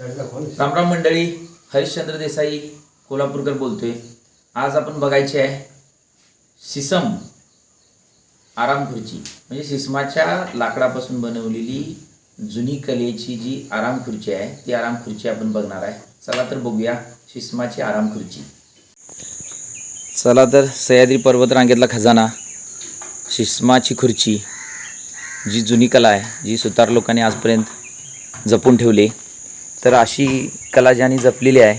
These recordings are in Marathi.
रामराम मंडळी हरिश्चंद्र देसाई कोल्हापूरकर बोलतोय. आज आपण बघायचे आहे सिसम आराम खुर्ची. म्हणजे सिसमाच्या लाकडापासून बनवलेली जुनी कलेची जी आराम खुर्ची आहे ती आराम खुर्ची आपण बघणार आहे. चला तर बघूया सिसमाची आराम खुर्ची. चला तर सह्याद्री पर्वत रांगेतला खजाना सिस्माची खुर्ची जी जुनी कला आहे जी सुतार लोकांनी आजपर्यंत जपून ठेवली. तर अशी कला ज्यांनी जपलेली आहे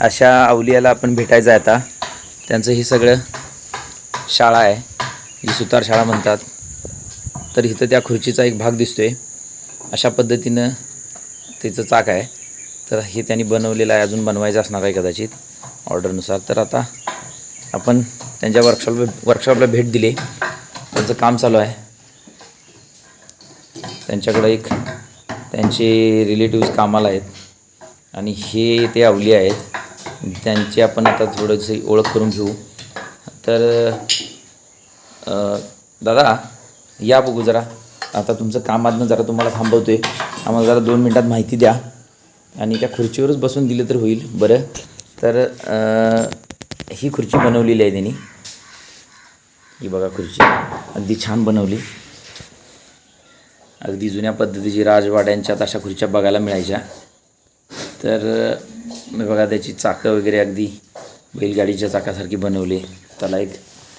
अशा अवलियाला आपण भेटायचं आहे आता. त्यांचं हे सगळं शाळा आहे जी सुतार शाळा म्हणतात. तर इथं त्या खुर्चीचा एक भाग दिसतो आहे अशा पद्धतीनं त्याचं चाक आहे. तर हे त्यांनी बनवलेलं आहे अजून बनवायचं असणार आहे कदाचित ऑर्डरनुसार. तर आता आपण त्यांच्या वर्कशॉप वर्कशॉपला भेट दिली. त्यांचं काम चालू आहे. त्यांच्याकडं एक त्यांचे रिलेटिव्ज कामाला आहेत. आणि हे ते अवली आहेत. त्यांची आपण आता थोडंसं ओळख करून घेऊ. तर दादा या बघू जरा. आता तुमचं कामातनं जरा तुम्हाला थांबवतो आहे आम्हाला जरा दोन मिनटात माहिती द्या. आणि त्या खुर्चीवरच बसून दिलं तर होईल. बरं. तर ही खुर्ची बनवलेली आहे त्यांनी. ही बघा खुर्ची. अगदी छान बनवली. अगदी जुन्या पद्धतीची राजवाड्यांच्यात अशा खुर्च्या बघायला मिळायच्या. तर मी बघा त्याची चाकं वगैरे अगदी बैलगाडीच्या चाकासारखी बनवली. त्याला एक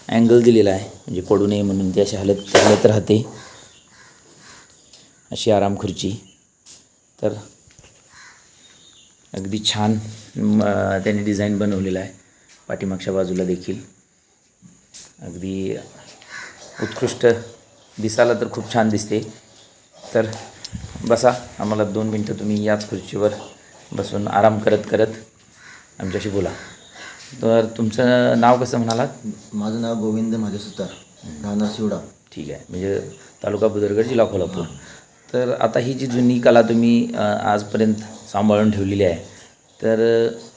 अँगल दिलेला आहे. म्हणजे पडू नये म्हणून ती अशी हलत हलत राहते. अशी आराम खुर्ची. तर अगदी छान त्याने डिझाईन बनवलेला आहे. पाठीमागच्या बाजूला देखील. अगदी उत्कृष्ट. दिसायला तर खूप छान दिसते. तर बसा आम्हाला दोन मिनटं तुम्ही याच खुर्चीवर बसून आराम करत करत आमच्याशी बोला. तर तुमचं नाव कसं म्हणालात? माझं नाव गोविंद माझे सुतार राहणार शिवडा. ठीक आहे म्हणजे तालुका बुदरगड जिल्हा कोल्हापूर. तर आता ही जी जुनी कला तुम्ही अ, आजपर्यंत सांभाळून ठेवलेली आहे तर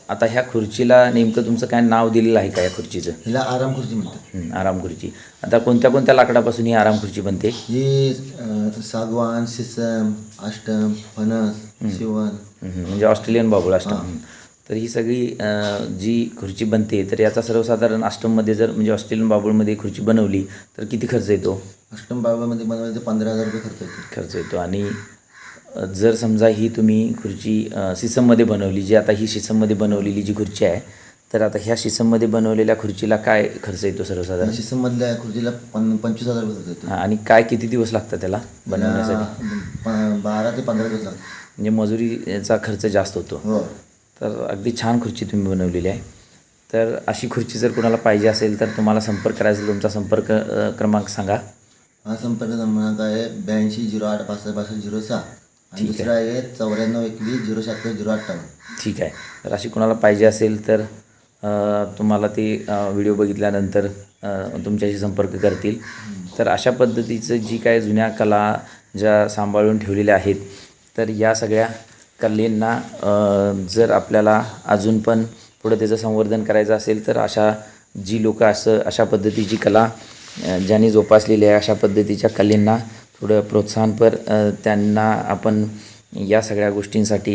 आता ह्या खुर्चीला नेमकं तुमचं काय नाव दिलेलं आहे का या खुर्चीचं? हिला आराम खुर्ची म्हणतात. हं, आराम खुर्ची. आता कोणत्या कोणत्या लाकडापासून ही आराम खुर्ची बनते? ही अं, सागवान सिसम अष्टम फणस शिवण. हं, हं, म्हणजे ऑस्ट्रेलियन बाबूळ अष्टम. तर ही सगळी अ, जी खुर्ची बनते तर याचा सर्वसाधारण अष्टममध्ये जर म्हणजे ऑस्ट्रेलियन बाबूळमध्ये खुर्ची बनवली तर किती खर्च येतो? अष्टम बाबामध्ये बनवायचं पंधरा हजार रुपये खर्च येतो. खर्च येतो आणि जर समजा ही तुम्ही खुर्ची सिसममध्ये बनवली जी आता ही सिसममध्ये बनवलेली जी खुर्ची आहे तर आता ह्या सिसममध्ये बनवलेल्या खुर्चीला काय खर्च येतो सर्वसाधारण? सिसममधल्या खुर्चीला पं पंचवीस हजार रुपये खर्च येतो. हां आणि काय किती दिवस लागतात त्याला बनवण्यासाठी? बारा ते पंधरा दिवस लागतात. म्हणजे मजुरीचा खर्च जास्त होतो. हो. तर अगदी छान खुर्ची तुम्ही बनवलेली आहे. तर अशी खुर्ची जर कोणाला पाहिजे असेल तर तुम्हाला संपर्क करायचा तुमचा संपर्क क्रमांक सांगा. हा संपर्क क्रमांक आहे ब्याऐंशी झिरो आठ पासष्ट पासष्ट झिरो सहा. आणि दुसरा आहे. चौऱ्याण्णव एकवीस झिरो शहात्तर झिरो अठ्ठावन्न. ठीक आहे. तर अशी कोणाला पाहिजे असेल तर तुम्हाला ते व्हिडिओ बघितल्यानंतर तुमच्याशी संपर्क करतील. तर अशा पद्धतीचं जी काय जुन्या कला ज्या सांभाळून ठेवलेल्या आहेत तर या सगळ्या कलेंना जर आपल्याला अजून पण पुढं त्याचं संवर्धन करायचं असेल तर अशा जी लोकं असं अशा पद्धतीची कला ज्यांनी जोपासलेली आहे अशा पद्धतीच्या कलेंना थोडं प्रोत्साहनपर त्यांना आपण या सगळ्या गोष्टींसाठी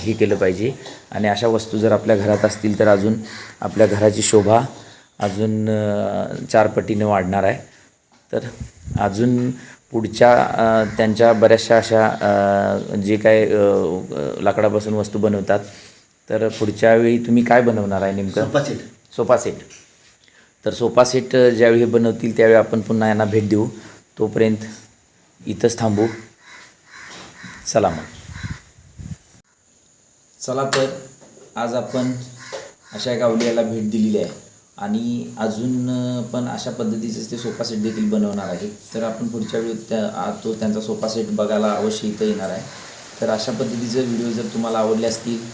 हे केलं पाहिजे. आणि अशा वस्तू जर आपल्या घरात असतील तर अजून आपल्या घराची शोभा अजून चार पटीने वाढणार आहे. तर अजून पुढच्या त्यांच्या बऱ्याचशा अशा जे काय लाकडापासून वस्तू बनवतात तर पुढच्या वेळी तुम्ही काय बनवणार आहे नेमकं? Sofa set. Sofa set. तर सोफा सेट ज्यावेळी हे बनवतील त्यावेळी आपण पुन्हा यांना भेट देऊ. तोपर्यंत इथंच थांबू. चला मग. चला तर आज आपण अशा एका अवलियाला भेट दिलेली आहे. आणि अजून पण अशा पद्धतीचेच ते सोफा सेट देखील बनवणार आहे. तर आपण पुढच्या वेळी त्या तो त्यांचा सोफा सेट बघायला अवश्य इथं येणार आहे. तर अशा पद्धतीचे व्हिडिओ जर तुम्हाला आवडले असतील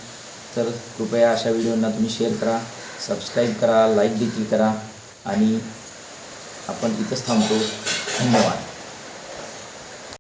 तर कृपया अशा व्हिडिओंना तुम्ही शेअर करा सबस्क्राईब करा लाईक देखील करा. आणि आपण इथंच थांबतो. more.